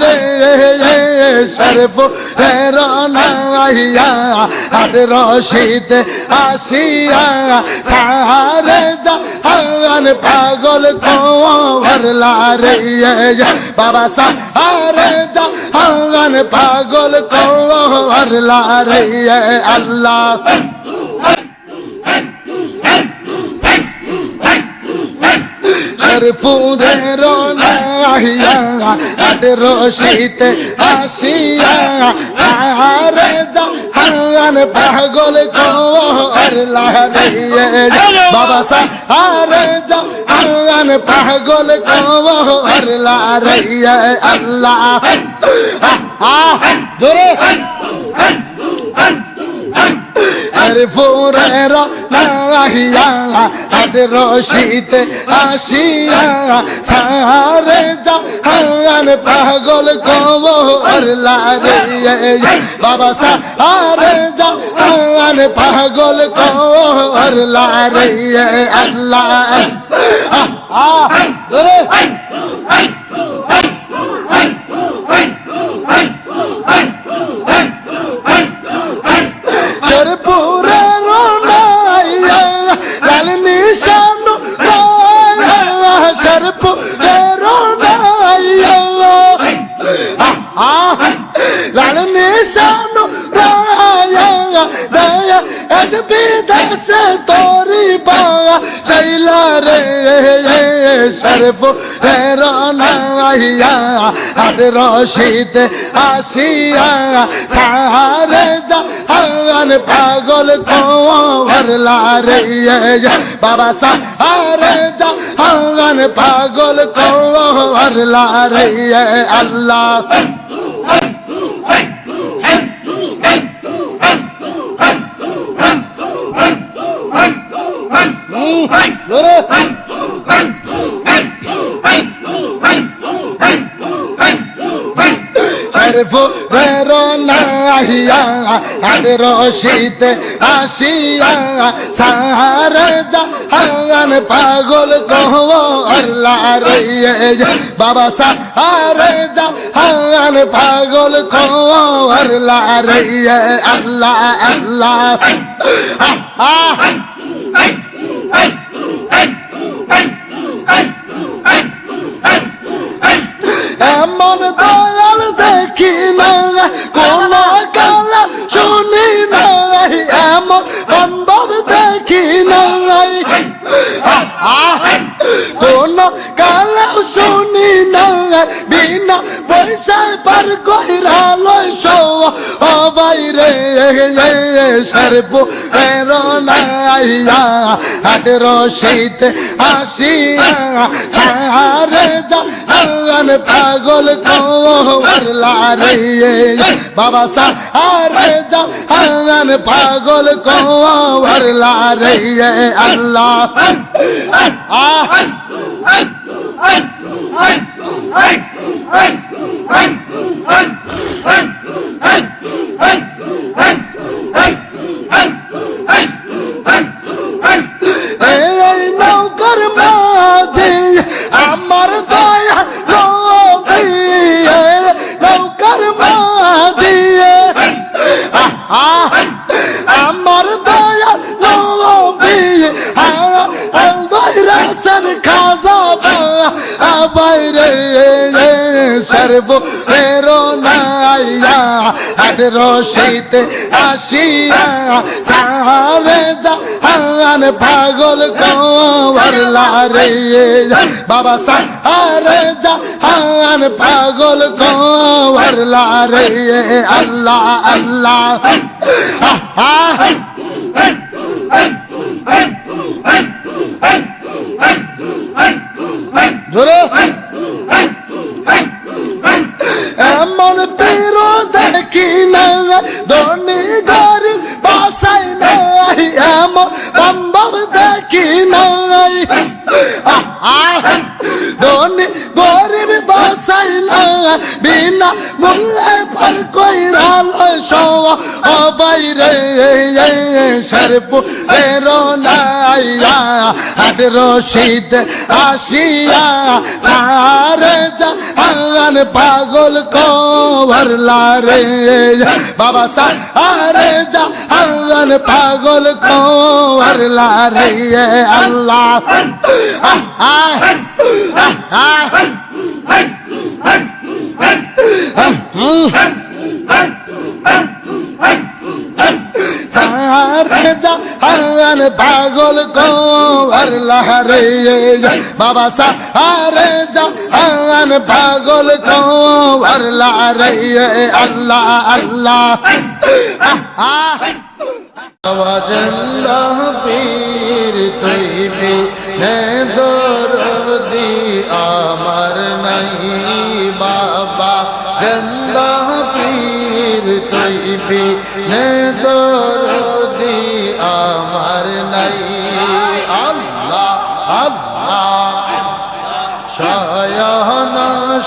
রে শরফ রনাইয়া হাট রশিতে আসিয়া সারে যা হান পাগল কোরলা রে বাবা সারে যা হান পাগল কোরলা রে আল্লাহ ফুরের নাহিয়া রশিতে আসিয়া সারে জাহান পাগল কোর লাহারিয়ে। বাবা সারে জাহান পাগল কোর লাহারিয়ে। আল্লাহ জোরে। আরে ফুরের নাহিয়া আট রশিতে আসিয়া সারে জাহান পাগল কোমর লারে বাবা সারে জাহান পাগল কোমর লারে আল্লাহ আহ ধরে চাইলা রে শরফ রে রনাইয়া আট রশিতে আসিয়া সারে জাহান পাগল কোর লারে বাবা সারে জাহান পাগল কোর লারে আল্লাহ। আট রশিতে আসিয়া সারে জাহান পাগল কোহর লারে বাবা সারে জাহান পাগল লারে আল্লাহ আল্লাহ। আহ এমন দয়াল দেখি না, কোন এমন বিনা পয়সায় পার কইরা লয় সো ও বাইরে সরবো রনাইয়া হাট রশিতে আসিয়া সারে জাহান পাগল কোর লারে বাবা সারে জাহান পাগল কোর লারে আল্লাহ। আহ সর্ব ফেরো নাইয়া আট রশিতে আসিয়া সারে জাহান পাগল কোর লারে বাবা সারে জাহান পাগল কোর লারে আল্লাহ আল্লাহ। আহ ধরো। বাইরে সরপু এরো নাইয়া হাট রশিদ আসিয়া, সারে জাহান পাগল কো ভরলা রে বাবা সারে জাহান পাগল কো ভরলা রে আল্লাহ আহ। আহ পাগল কো ভরলা রে বাবা সারে জাহান পাগল কো ভরলা রে আল্লাহ আল্লাহ। আহ পীর তুই নে দরদি আমার নাই বাবা। জন্দা পীর তুই নে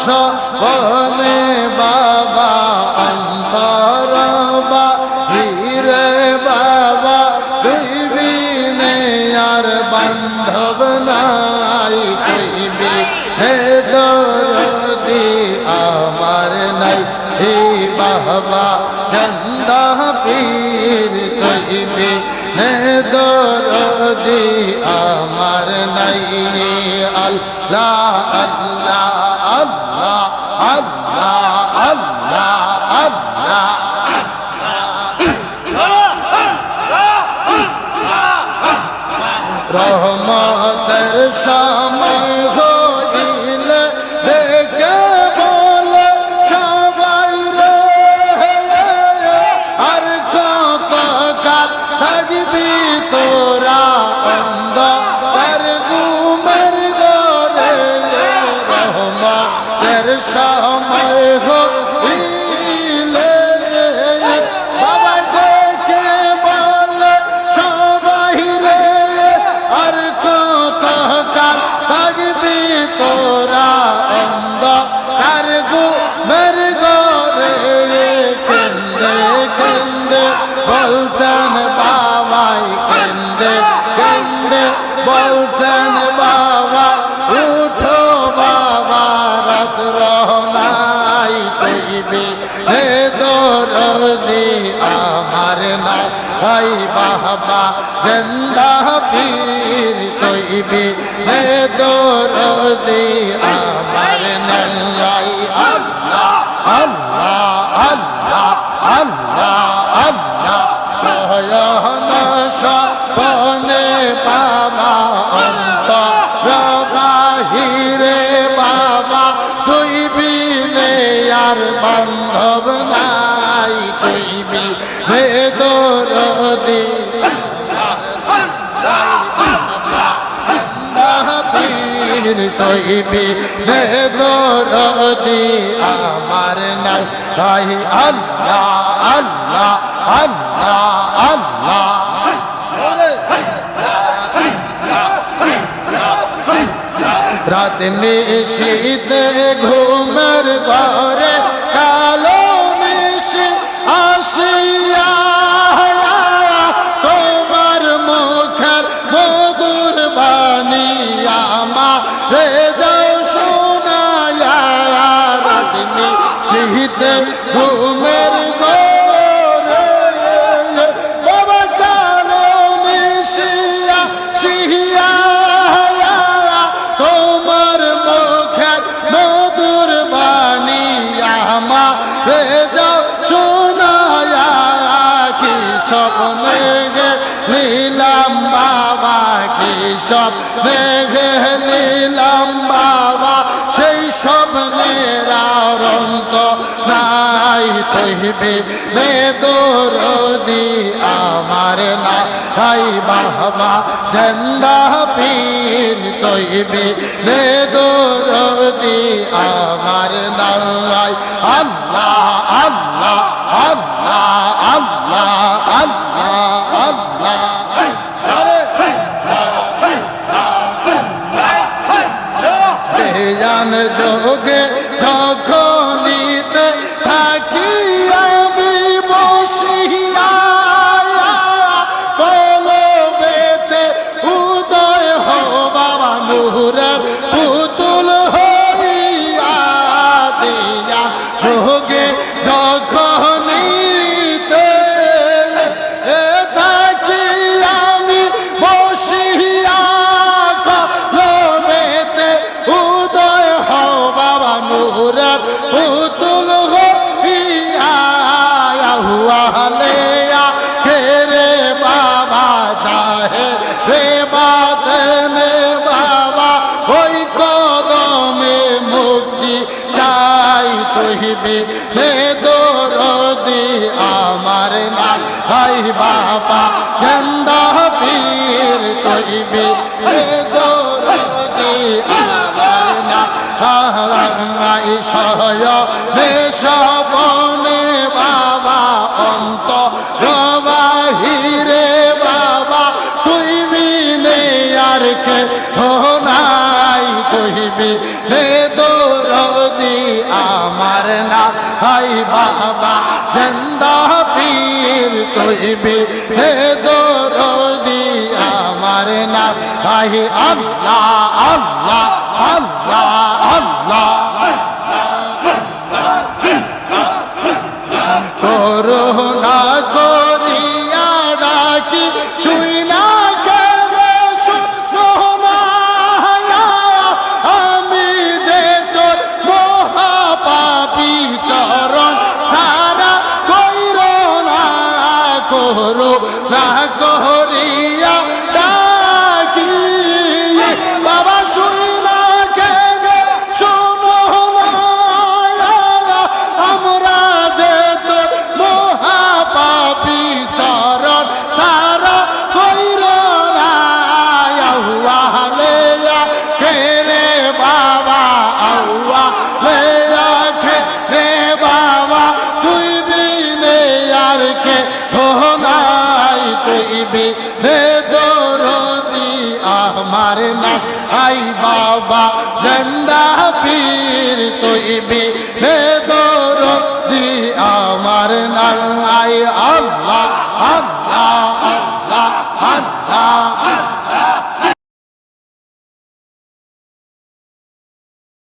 সপনে বাবা অন্তর হিরে বাবা, বিবিনে আর বান্ধব নাই কইবি হে দরদি আমার নাই, হে বাবা চন্দা পীর কইবি হে দরদি আমার নাই। আল্লাহ আল্লাহ। তৈবি হে দরদি আমার তৈবি নে দরদি আমার নাই। তাই আল্লাহ আল্লাহ আল্লাহ আল্লাহ। রাত নিশীতে ঘুমের ঘরে কালো নিশি আসিয়া স্বপ্নে নীলাম বাবা, কি স্বপ্নে গে নীলাম বাবা, সেই স্বপ্নের অরন্ত নাই। তৈবে নে দরদি আমার না হাই বাবা, জন্দা পীর। তৈবে নে দরদি আমার নাই। আল্লাহ আল্লাহ আল্লাহ আল্লাহ আল্লাহ। लोगे দিদি হে দোর দি আমার না হাই বাবা জন্দা পীর কইবে হে দরদি আমার নাম আহে আল্লাহ আল্লাহ দেখে নাই কইবে হে দরদি আমার না। আই বাবা, জন্দা পীর তৈবে হে দরদি আমার না। আই আল্লাহ আল্লাহ আল্লাহ আল্লাহ